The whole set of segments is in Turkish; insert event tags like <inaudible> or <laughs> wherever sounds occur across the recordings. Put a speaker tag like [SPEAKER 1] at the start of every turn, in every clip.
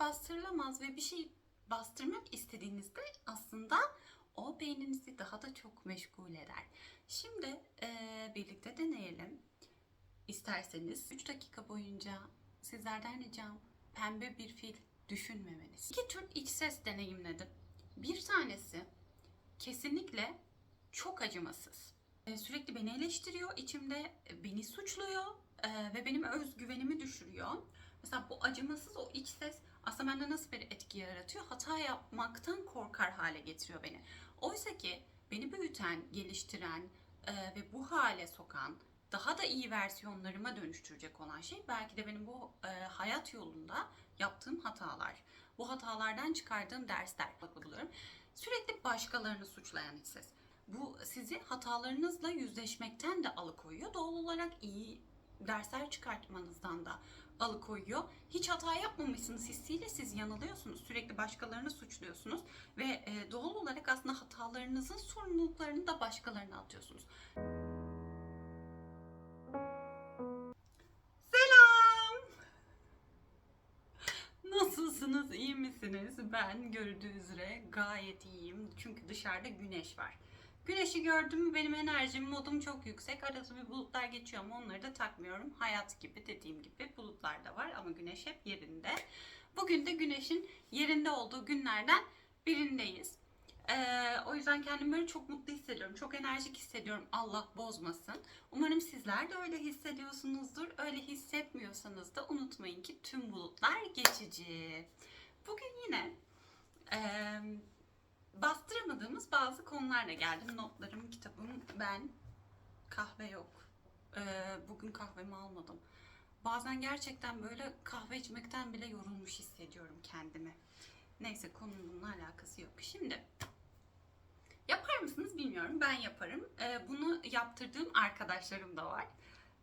[SPEAKER 1] bastırılamaz ve bir şey bastırmak istediğinizde aslında o beyninizi daha da çok meşgul eder. Şimdi eee, birlikte deneyelim. İsterseniz 3 dakika boyunca sizlerden ricam pembe bir fil düşünmemeniz. İki tür iç ses deneyimledim. Bir tanesi kesinlikle çok acımasız. Sürekli beni eleştiriyor, içimde beni suçluyor e, ve benim özgüvenimi düşürüyor. Mesela bu acımasız o iç ses aslında bende nasıl bir etki yaratıyor? Hata yapmaktan korkar hale getiriyor beni. Oysa ki beni büyüten, geliştiren e, ve bu hale sokan, daha da iyi versiyonlarıma dönüştürecek olan şey belki de benim bu e, hayat yolunda yaptığım hatalar. Bu hatalardan çıkardığım dersler buluyorum. Sürekli başkalarını suçlayan iç ses. Bu sizi hatalarınızla yüzleşmekten de alıkoyuyor. Doğal olarak iyi dersler çıkartmanızdan da alıkoyuyor. Hiç hata yapmamışsınız hissiyle siz yanılıyorsunuz. Sürekli başkalarını suçluyorsunuz ve e, doğal olarak aslında hatalarınızın sorumluluklarını da başkalarına atıyorsunuz. Selam. Nasılsınız? iyi misiniz? Ben gördüğü üzere gayet iyiyim. Çünkü dışarıda güneş var. Güneşi gördüm mü benim enerjim, modum çok yüksek. Arada bir bulutlar geçiyor ama onları da takmıyorum. Hayat gibi dediğim gibi bulutlar da var ama güneş hep yerinde. Bugün de güneşin yerinde olduğu günlerden birindeyiz. Ee, o yüzden kendimi böyle çok mutlu hissediyorum. Çok enerjik hissediyorum. Allah bozmasın. Umarım sizler de öyle hissediyorsunuzdur. Öyle hissetmiyorsanız da unutmayın ki tüm bulutlar geçici. Bugün yine bastıramadığımız bazı konularla geldim. Notlarım, kitabım, ben. Kahve yok. Eee, bugün kahvemi almadım. Bazen gerçekten böyle kahve içmekten bile yorulmuş hissediyorum kendimi. Neyse konunun bununla alakası yok. Şimdi yapar mısınız bilmiyorum. Ben yaparım. Ee, bunu yaptırdığım arkadaşlarım da var.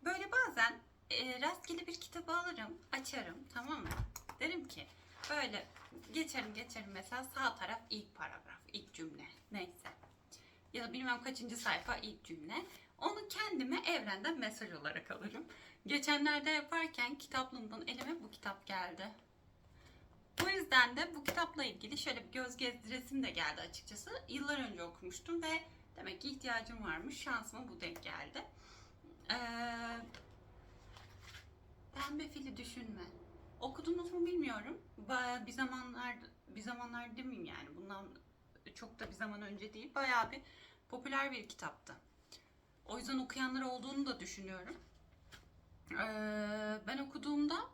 [SPEAKER 1] Böyle bazen e, rastgele bir kitabı alırım, açarım tamam mı? Derim ki böyle geçerim geçerim mesela sağ taraf ilk paragraf, ilk cümle neyse. Ya da bilmem kaçıncı sayfa ilk cümle. Onu kendime evrenden mesaj olarak alırım. Geçenlerde yaparken kitaplığımdan elime bu kitap geldi. Bu yüzden de bu kitapla ilgili şöyle bir göz gezdiresim de geldi açıkçası. Yıllar önce okumuştum ve demek ki ihtiyacım varmış. Şansıma bu denk geldi. Ee, Pembe fili düşünme. Okudunuz mu bilmiyorum. Bir zamanlar bir zamanlar demeyeyim yani. Bundan çok da bir zaman önce değil. Bayağı bir popüler bir kitaptı. O yüzden okuyanlar olduğunu da düşünüyorum. Ee, ben okuduğumda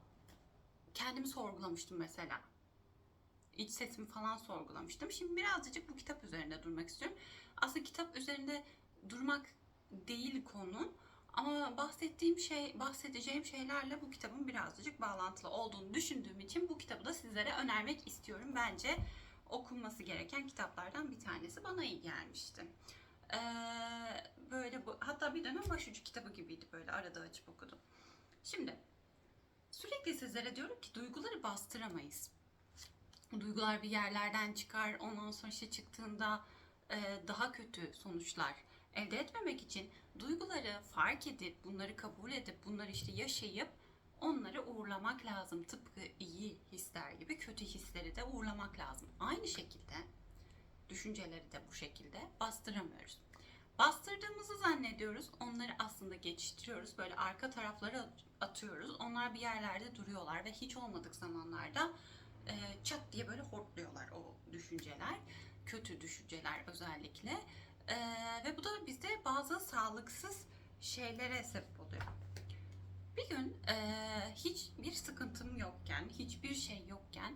[SPEAKER 1] kendimi sorgulamıştım mesela. İç sesimi falan sorgulamıştım. Şimdi birazcık bu kitap üzerinde durmak istiyorum. Aslında kitap üzerinde durmak değil konu. Ama bahsettiğim şey, bahsedeceğim şeylerle bu kitabın birazcık bağlantılı olduğunu düşündüğüm için bu kitabı da sizlere önermek istiyorum. Bence okunması gereken kitaplardan bir tanesi bana iyi gelmişti. Ee, böyle bu, hatta bir dönem başucu kitabı gibiydi böyle arada açıp okudum. Şimdi sürekli sizlere diyorum ki duyguları bastıramayız. Duygular bir yerlerden çıkar, ondan sonra işte çıktığında e, daha kötü sonuçlar elde etmemek için duyguları fark edip, bunları kabul edip, bunları işte yaşayıp onları uğurlamak lazım. Tıpkı iyi hisler gibi kötü hisleri de uğurlamak lazım. Aynı şekilde düşünceleri de bu şekilde bastıramıyoruz. Bastırdığımızı zannediyoruz. Onları aslında geçiştiriyoruz. Böyle arka taraflara atıyoruz. Onlar bir yerlerde duruyorlar ve hiç olmadık zamanlarda e, çat diye böyle hortluyorlar o düşünceler. Kötü düşünceler özellikle. E, ve bu da bizde bazı sağlıksız şeylere sebep oluyor. Hiçbir sıkıntım yokken, hiçbir şey yokken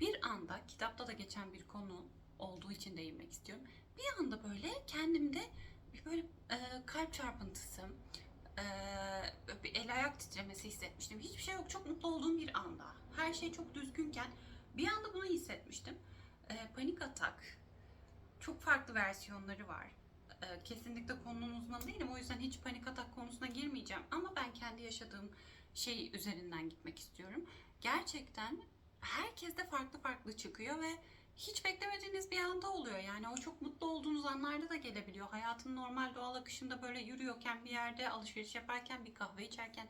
[SPEAKER 1] bir anda kitapta da geçen bir konu olduğu için değinmek istiyorum. Bir anda böyle kendimde bir böyle e, kalp çarpıntısı, e, bir el ayak titremesi hissetmiştim. Hiçbir şey yok. Çok mutlu olduğum bir anda. Her şey çok düzgünken bir anda bunu hissetmiştim. E, panik atak. Çok farklı versiyonları var. E, kesinlikle konunun uzmanı değilim. O yüzden hiç panik atak konusuna girmeyeceğim. Ama ben kendi yaşadığım şey üzerinden gitmek istiyorum. Gerçekten herkeste farklı farklı çıkıyor ve hiç beklemediğiniz bir anda oluyor. Yani o çok mutlu olduğunuz anlarda da gelebiliyor. Hayatın normal doğal akışında böyle yürüyorken bir yerde alışveriş yaparken bir kahve içerken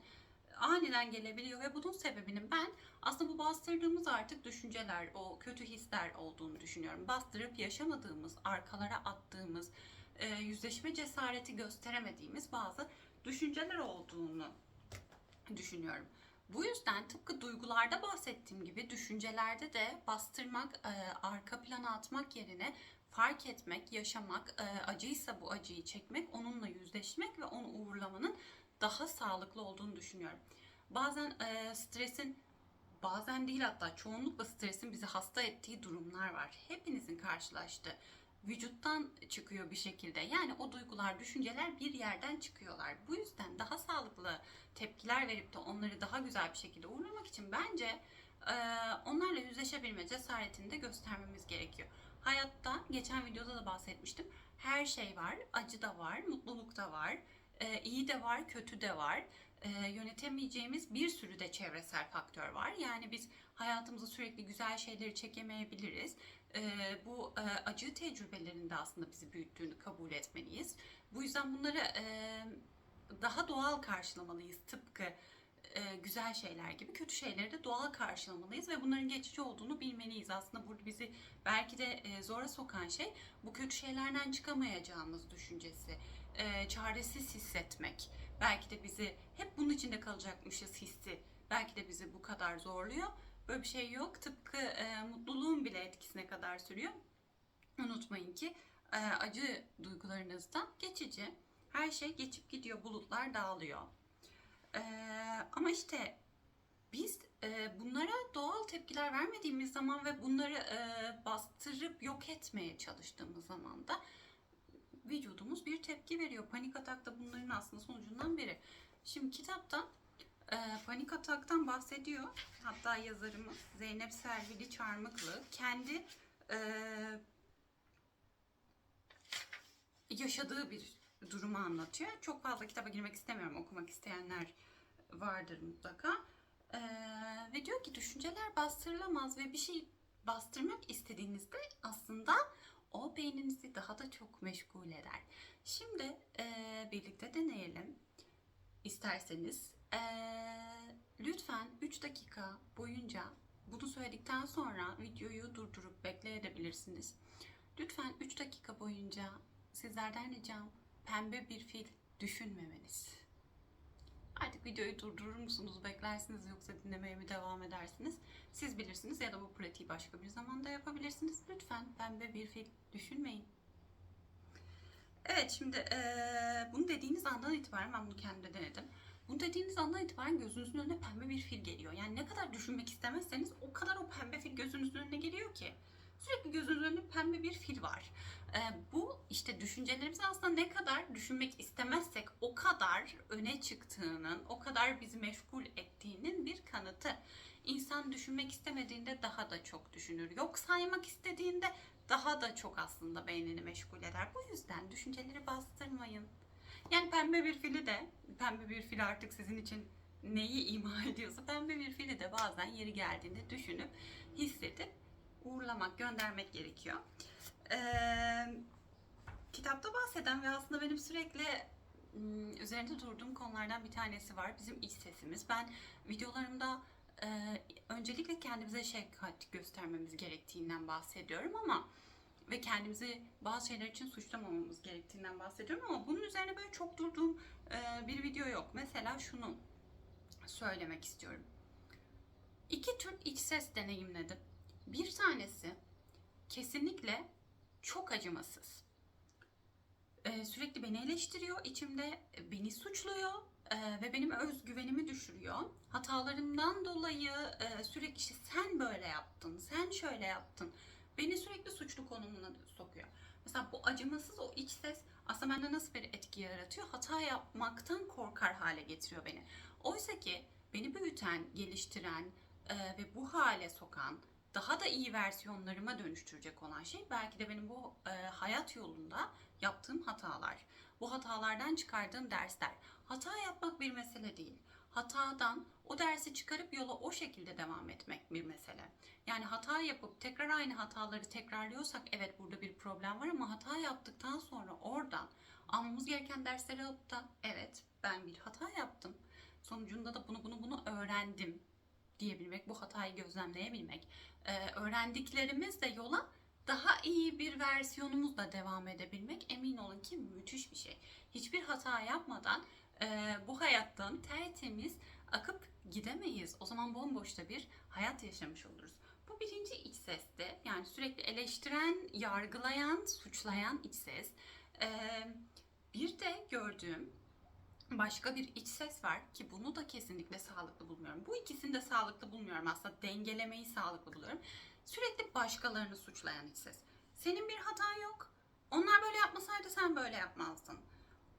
[SPEAKER 1] aniden gelebiliyor ve bunun sebebinin ben aslında bu bastırdığımız artık düşünceler, o kötü hisler olduğunu düşünüyorum. Bastırıp yaşamadığımız, arkalara attığımız, e, yüzleşme cesareti gösteremediğimiz bazı düşünceler olduğunu düşünüyorum. Bu yüzden tıpkı duygularda bahsettiğim gibi düşüncelerde de bastırmak, e, arka plana atmak yerine fark etmek, yaşamak, e, acıysa bu acıyı çekmek, onunla yüzleşmek ve onu uğurlamanın daha sağlıklı olduğunu düşünüyorum. Bazen e, stresin, bazen değil hatta çoğunlukla stresin bizi hasta ettiği durumlar var. Hepinizin karşılaştığı vücuttan çıkıyor bir şekilde. Yani o duygular, düşünceler bir yerden çıkıyorlar. Bu yüzden daha sağlıklı tepkiler verip de onları daha güzel bir şekilde uğurlamak için bence e, onlarla yüzleşebilme cesaretini de göstermemiz gerekiyor. Hayatta geçen videoda da bahsetmiştim. Her şey var. Acı da var, mutluluk da var. e, iyi de var, kötü de var. E, yönetemeyeceğimiz bir sürü de çevresel faktör var. Yani biz hayatımıza sürekli güzel şeyleri çekemeyebiliriz. E, bu e, acı tecrübelerinde aslında bizi büyüttüğünü kabul etmeliyiz. Bu yüzden bunları e, daha doğal karşılamalıyız. Tıpkı e, güzel şeyler gibi kötü şeyleri de doğal karşılamalıyız ve bunların geçici olduğunu bilmeliyiz. Aslında burada bizi belki de e, zora sokan şey bu kötü şeylerden çıkamayacağımız düşüncesi, e, çaresiz hissetmek. Belki de bizi hep bunun içinde kalacakmışız hissi. Belki de bizi bu kadar zorluyor. Böyle bir şey yok. Tıpkı e, mutluluğun bile etkisine kadar sürüyor. Unutmayın ki e, acı duygularınızdan geçici. Her şey geçip gidiyor, bulutlar dağılıyor. Ee, ama işte biz e, bunlara doğal tepkiler vermediğimiz zaman ve bunları e, bastırıp yok etmeye çalıştığımız zaman da vücudumuz bir tepki veriyor. Panik atak da bunların aslında sonucundan biri. Şimdi kitapta e, panik ataktan bahsediyor. Hatta yazarımız Zeynep Servili Çarmıklı kendi e, yaşadığı bir durumu anlatıyor. Çok fazla kitaba girmek istemiyorum. Okumak isteyenler vardır mutlaka. Ee, ve diyor ki düşünceler bastırılamaz ve bir şey bastırmak istediğinizde aslında o beyninizi daha da çok meşgul eder. Şimdi e, birlikte deneyelim. İsterseniz e, lütfen 3 dakika boyunca bunu söyledikten sonra videoyu durdurup bekleyebilirsiniz. Lütfen 3 dakika boyunca sizlerden ricam pembe bir fil düşünmemeniz. Artık videoyu durdurur musunuz, beklersiniz yoksa dinlemeye mi devam edersiniz? Siz bilirsiniz ya da bu pratiği başka yapabilirsiniz. Lütfen pembe bir fil düşünmeyin. Evet şimdi eee, bunu dediğiniz andan itibaren ben bunu kendimde denedim. Bunu dediğiniz andan itibaren gözünüzün önüne pembe bir fil geliyor. Yani ne kadar düşünmek istemezseniz o kadar o pembe fil gözünüzün önüne geliyor ki. Sürekli gözünüzün önünde pembe bir fil var. Ee, bu işte düşüncelerimizi aslında ne kadar düşünmek istemezsek o kadar öne çıktığının, o kadar bizi meşgul ettiğinin bir kanıtı. İnsan düşünmek istemediğinde daha da çok düşünür. Yok saymak istediğinde daha da çok aslında beynini meşgul eder. Bu yüzden düşünceleri bastırmayın. Yani pembe bir fili de, pembe bir fil artık sizin için neyi ima <laughs> ediyorsa pembe bir fili de bazen yeri geldiğinde düşünüp, hissedip uğurlamak, göndermek gerekiyor. Ee, kitapta bahseden ve aslında benim sürekli ım, üzerinde durduğum konulardan bir tanesi var. Bizim iç sesimiz. Ben videolarımda e, öncelikle kendimize şefkat göstermemiz gerektiğinden bahsediyorum ama ve kendimizi bazı şeyler için suçlamamamız gerektiğinden bahsediyorum ama bunun üzerine böyle çok durduğum e, bir video yok. Mesela şunu söylemek istiyorum. İki tür iç ses deneyimledim. Bir tanesi kesinlikle çok acımasız. Ee, sürekli beni eleştiriyor, içimde beni suçluyor ve benim özgüvenimi düşürüyor. Hatalarımdan dolayı e, sürekli sen böyle yaptın, sen şöyle yaptın. Beni sürekli suçlu konumuna sokuyor. Mesela bu acımasız o iç ses aslında bende nasıl bir etki yaratıyor? Hata yapmaktan korkar hale getiriyor beni. Oysa ki beni büyüten, geliştiren e, ve bu hale sokan, daha da iyi versiyonlarıma dönüştürecek olan şey belki de benim bu e, hayat yolunda yaptığım hatalar. Bu hatalardan çıkardığım dersler. Hata yapmak bir mesele değil. Hatadan o dersi çıkarıp yola o şekilde devam etmek bir mesele. Yani hata yapıp tekrar aynı hataları tekrarlıyorsak evet burada bir problem var ama hata yaptıktan sonra oradan almamız gereken dersleri alıp da evet ben bir hata yaptım Sonucunda da bunu bunu bunu öğrendim diyebilmek, bu hatayı gözlemleyebilmek. Ee, öğrendiklerimizle yola daha iyi bir versiyonumuzla devam edebilmek emin olun ki müthiş bir şey. Hiçbir hata yapmadan e, bu hayattan tertemiz akıp gidemeyiz. O zaman bomboşta bir hayat yaşamış oluruz. Bu birinci iç seste yani sürekli eleştiren, yargılayan, suçlayan iç ses. Ee, bir de gördüğüm başka bir iç ses var ki bunu da kesinlikle sağlıklı bulmuyorum. Bu ikisini de sağlıklı bulmuyorum aslında dengelemeyi sağlıklı buluyorum. Sürekli başkalarını suçlayan iç ses. Senin bir hatan yok. Onlar böyle yapmasaydı sen böyle yapmazdın.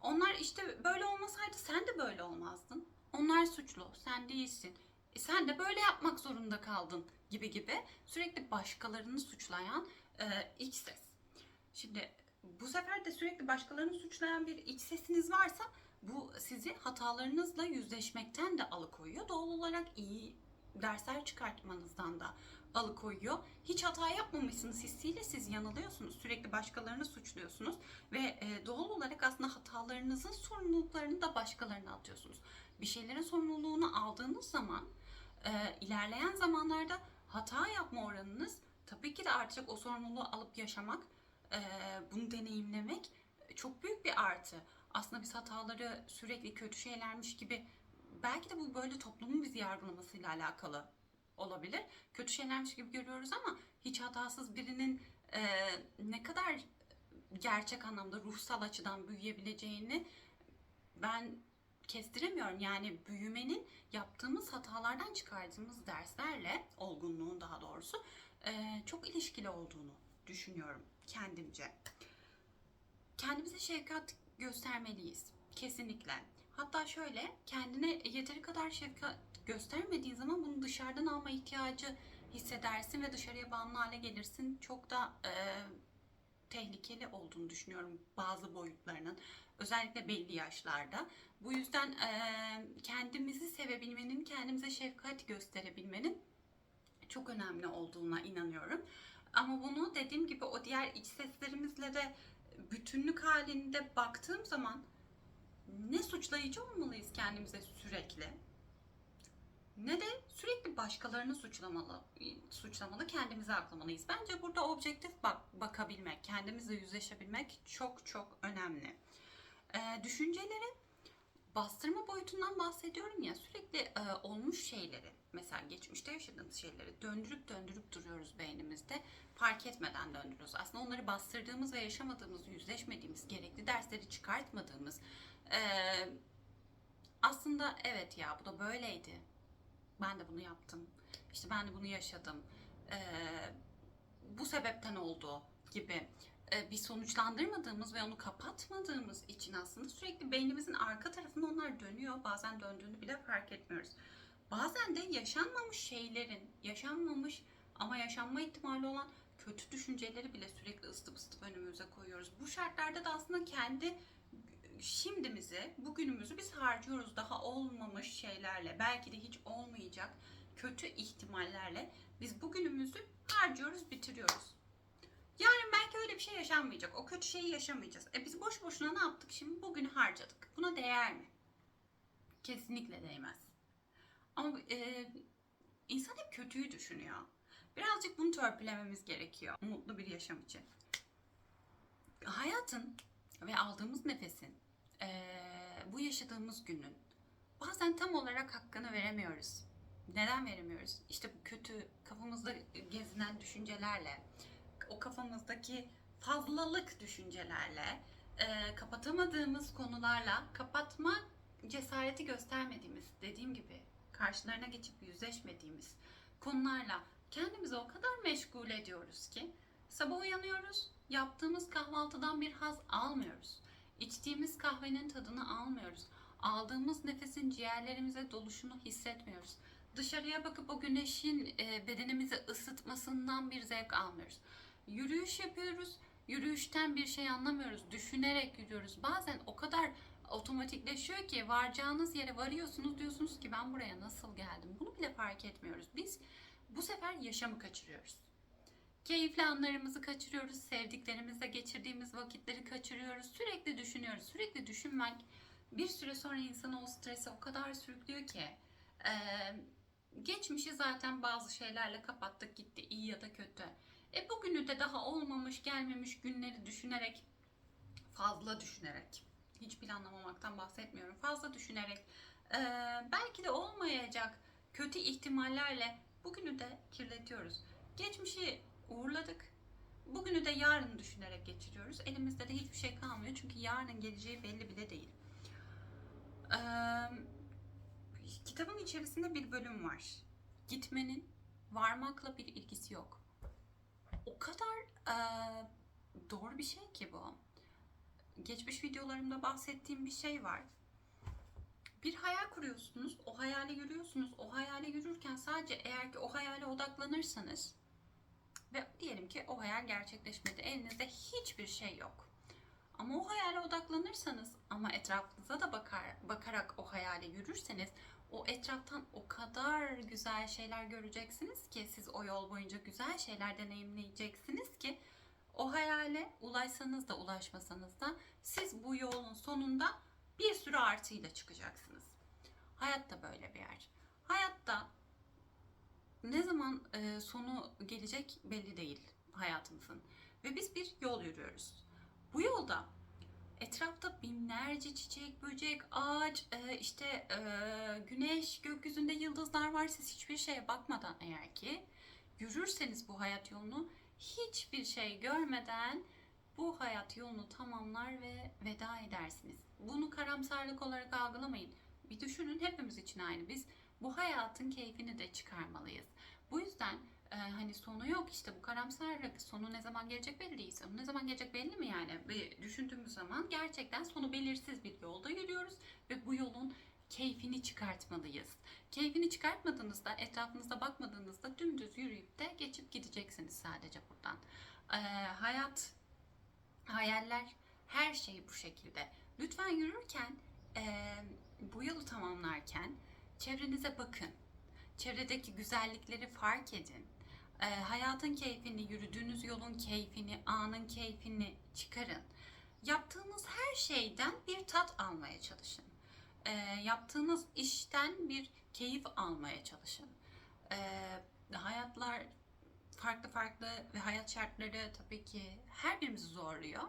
[SPEAKER 1] Onlar işte böyle olmasaydı sen de böyle olmazdın. Onlar suçlu, sen değilsin. E sen de böyle yapmak zorunda kaldın gibi gibi sürekli başkalarını suçlayan e, iç ses. Şimdi bu sefer de sürekli başkalarını suçlayan bir iç sesiniz varsa bu sizi hatalarınızla yüzleşmekten de alıkoyuyor. Doğal olarak iyi dersler çıkartmanızdan da alıkoyuyor. Hiç hata yapmamışsınız hissiyle siz yanılıyorsunuz. Sürekli başkalarını suçluyorsunuz ve e, doğal olarak aslında hatalarınızın sorumluluklarını da başkalarına atıyorsunuz. Bir şeylerin sorumluluğunu aldığınız zaman e, ilerleyen zamanlarda hata yapma oranınız tabii ki de artacak. O sorumluluğu alıp yaşamak, e, bunu deneyimlemek çok büyük bir artı. Aslında biz hataları sürekli kötü şeylermiş gibi belki de bu böyle toplumun bizi yargılamasıyla alakalı olabilir. Kötü şeylermiş gibi görüyoruz ama hiç hatasız birinin e, ne kadar gerçek anlamda ruhsal açıdan büyüyebileceğini ben kestiremiyorum. Yani büyümenin yaptığımız hatalardan çıkardığımız derslerle, olgunluğun daha doğrusu e, çok ilişkili olduğunu düşünüyorum kendimce. Kendimize şefkat göstermeliyiz. Kesinlikle. Hatta şöyle kendine yeteri kadar şefkat göstermediğin zaman bunu dışarıdan alma ihtiyacı hissedersin ve dışarıya bağımlı hale gelirsin. Çok da e, tehlikeli olduğunu düşünüyorum bazı boyutlarının. Özellikle belli yaşlarda. Bu yüzden e, kendimizi sevebilmenin, kendimize şefkat gösterebilmenin çok önemli olduğuna inanıyorum. Ama bunu dediğim gibi o diğer iç seslerimizle de bütünlük halinde baktığım zaman ne suçlayıcı olmalıyız kendimize sürekli ne de sürekli başkalarını suçlamalı, suçlamalı, kendimizi aklamalıyız. Bence burada objektif bak, bakabilmek, kendimizle yüzleşebilmek çok çok önemli. Ee, düşünceleri bastırma boyutundan bahsediyorum ya sürekli e, olmuş şeyleri mesela geçmişte yaşadığımız şeyleri döndürüp döndürüp duruyoruz beynimizde fark etmeden döndürüyoruz. Aslında onları bastırdığımız ve yaşamadığımız, yüzleşmediğimiz, gerekli dersleri çıkartmadığımız e, aslında evet ya bu da böyleydi. Ben de bunu yaptım. İşte ben de bunu yaşadım. E, bu sebepten oldu gibi bir sonuçlandırmadığımız ve onu kapatmadığımız için aslında sürekli beynimizin arka tarafında onlar dönüyor. Bazen döndüğünü bile fark etmiyoruz. Bazen de yaşanmamış şeylerin, yaşanmamış ama yaşanma ihtimali olan kötü düşünceleri bile sürekli ısıtıp ısıtıp önümüze koyuyoruz. Bu şartlarda da aslında kendi şimdimizi, bugünümüzü biz harcıyoruz daha olmamış şeylerle, belki de hiç olmayacak kötü ihtimallerle biz bugünümüzü harcıyoruz, bitiriyoruz. Yarın belki öyle bir şey yaşanmayacak. O kötü şeyi yaşamayacağız. E biz boş boşuna ne yaptık şimdi? Bugünü harcadık. Buna değer mi? Kesinlikle değmez. Ama e, insan hep kötüyü düşünüyor. Birazcık bunu törpülememiz gerekiyor. Mutlu bir yaşam için. Hayatın ve aldığımız nefesin, e, bu yaşadığımız günün bazen tam olarak hakkını veremiyoruz. Neden veremiyoruz? İşte bu kötü kafamızda gezinen düşüncelerle, o kafamızdaki fazlalık düşüncelerle, e, kapatamadığımız konularla kapatma cesareti göstermediğimiz, dediğim gibi karşılarına geçip yüzleşmediğimiz konularla kendimizi o kadar meşgul ediyoruz ki sabah uyanıyoruz, yaptığımız kahvaltıdan bir haz almıyoruz. İçtiğimiz kahvenin tadını almıyoruz. Aldığımız nefesin ciğerlerimize doluşunu hissetmiyoruz. Dışarıya bakıp o güneşin e, bedenimizi ısıtmasından bir zevk almıyoruz. Yürüyüş yapıyoruz. Yürüyüşten bir şey anlamıyoruz. Düşünerek yürüyoruz. Bazen o kadar otomatikleşiyor ki varacağınız yere varıyorsunuz diyorsunuz ki ben buraya nasıl geldim? Bunu bile fark etmiyoruz. Biz bu sefer yaşamı kaçırıyoruz. Keyifli anlarımızı kaçırıyoruz. Sevdiklerimizle geçirdiğimiz vakitleri kaçırıyoruz. Sürekli düşünüyoruz. Sürekli düşünmek bir süre sonra insanı o strese o kadar sürüklüyor ki e, geçmişi zaten bazı şeylerle kapattık gitti iyi ya da kötü. E bugünü de daha olmamış gelmemiş günleri düşünerek fazla düşünerek hiç planlamamaktan bahsetmiyorum fazla düşünerek e, belki de olmayacak kötü ihtimallerle bugünü de kirletiyoruz. Geçmişi uğurladık. Bugünü de yarın düşünerek geçiriyoruz. Elimizde de hiçbir şey kalmıyor çünkü yarının geleceği belli bile değil. Ee, kitabın içerisinde bir bölüm var. Gitmenin varmakla bir ilgisi yok. O kadar e, doğru bir şey ki bu. Geçmiş videolarımda bahsettiğim bir şey var. Bir hayal kuruyorsunuz, o hayale yürüyorsunuz. O hayale yürürken sadece eğer ki o hayale odaklanırsanız ve diyelim ki o hayal gerçekleşmedi. Elinizde hiçbir şey yok. Ama o hayale odaklanırsanız ama etrafınıza da bakar, bakarak o hayale yürürseniz o etraftan o kadar güzel şeyler göreceksiniz ki siz o yol boyunca güzel şeyler deneyimleyeceksiniz ki o hayale ulaşsanız da ulaşmasanız da siz bu yolun sonunda bir sürü artıyla çıkacaksınız. Hayat da böyle bir yer. Hayatta ne zaman e, sonu gelecek belli değil hayatımızın. Ve biz bir yol yürüyoruz. Bu yolda etrafta binlerce çiçek, böcek, ağaç, e, işte e, güneş, gökyüzünde yıldızlar var. Siz hiçbir şeye bakmadan eğer ki yürürseniz bu hayat yolunu hiçbir şey görmeden bu hayat yolunu tamamlar ve veda edersiniz. Bunu karamsarlık olarak algılamayın. Bir düşünün hepimiz için aynı. Biz bu hayatın keyfini de çıkarmalıyız. Bu yüzden e, hani sonu yok işte bu karamsarlık sonu ne zaman gelecek belli değil. Sonu ne zaman gelecek belli mi yani? Bir düşündüğümüz zaman gerçekten sonu belirsiz bir yolda yürüyoruz ve bu yolun keyfini çıkartmalıyız. Keyfini çıkartmadığınızda, etrafınıza bakmadığınızda dümdüz yürüyüp de geçip gideceksiniz sadece buradan. E, hayat, hayaller, her şey bu şekilde. Lütfen yürürken, e, bu yolu tamamlarken çevrenize bakın. Çevredeki güzellikleri fark edin. E, hayatın keyfini, yürüdüğünüz yolun keyfini, anın keyfini çıkarın. Yaptığınız her şeyden bir tat almaya çalışın. E, yaptığınız işten bir keyif almaya çalışın. E, hayatlar farklı farklı ve hayat şartları tabii ki her birimizi zorluyor.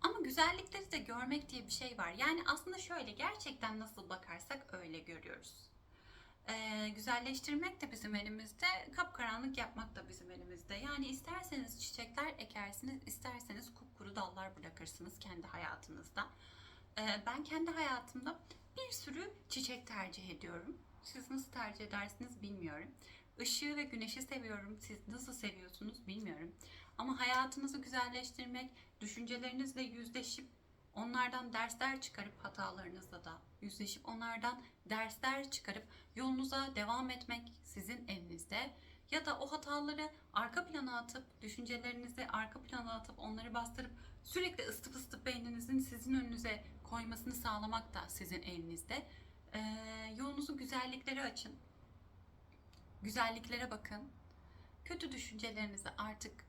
[SPEAKER 1] Ama güzellikleri de görmek diye bir şey var. Yani aslında şöyle gerçekten nasıl bakarsak öyle görüyoruz. Ee, güzelleştirmek de bizim elimizde, kapkaranlık yapmak da bizim elimizde. Yani isterseniz çiçekler ekersiniz, isterseniz kupkuru dallar bırakırsınız kendi hayatınızda. Ee, ben kendi hayatımda bir sürü çiçek tercih ediyorum. Siz nasıl tercih edersiniz bilmiyorum. Işığı ve güneşi seviyorum. Siz nasıl seviyorsunuz bilmiyorum. Ama hayatınızı güzelleştirmek, düşüncelerinizle yüzleşip onlardan dersler çıkarıp hatalarınızla da yüzleşip onlardan dersler çıkarıp yolunuza devam etmek sizin elinizde. Ya da o hataları arka plana atıp, düşüncelerinizi arka plana atıp onları bastırıp sürekli ısıtıp ısıtıp beyninizin sizin önünüze koymasını sağlamak da sizin elinizde. Ee, yolunuzu güzelliklere açın. Güzelliklere bakın. Kötü düşüncelerinizi artık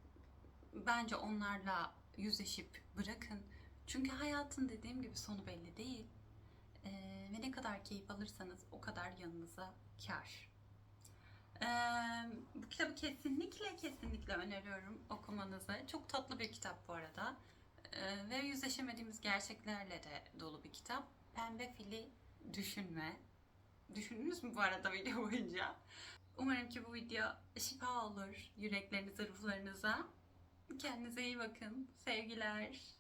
[SPEAKER 1] bence onlarla yüzleşip bırakın. Çünkü hayatın dediğim gibi sonu belli değil. Ee, ve ne kadar keyif alırsanız o kadar yanınıza kar. Ee, bu kitabı kesinlikle kesinlikle öneriyorum okumanızı. Çok tatlı bir kitap bu arada. Ee, ve yüzleşemediğimiz gerçeklerle de dolu bir kitap. Pembe fili düşünme. Düşündünüz mü bu arada video boyunca? Umarım ki bu video şifa olur yüreklerinize, ruhlarınıza. Kendinize iyi bakın. Sevgiler.